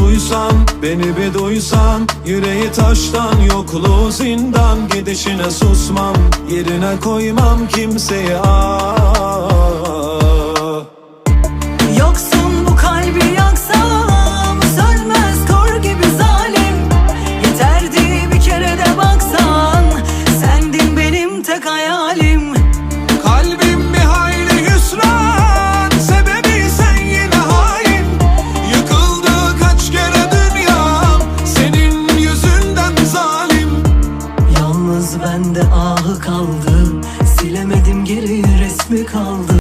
duysan Beni bir duysan Yüreği taştan yokluğu zindan Gidişine susmam Yerine koymam kimseyi ah bende ahı kaldı. Silemedim geri resmi kaldı.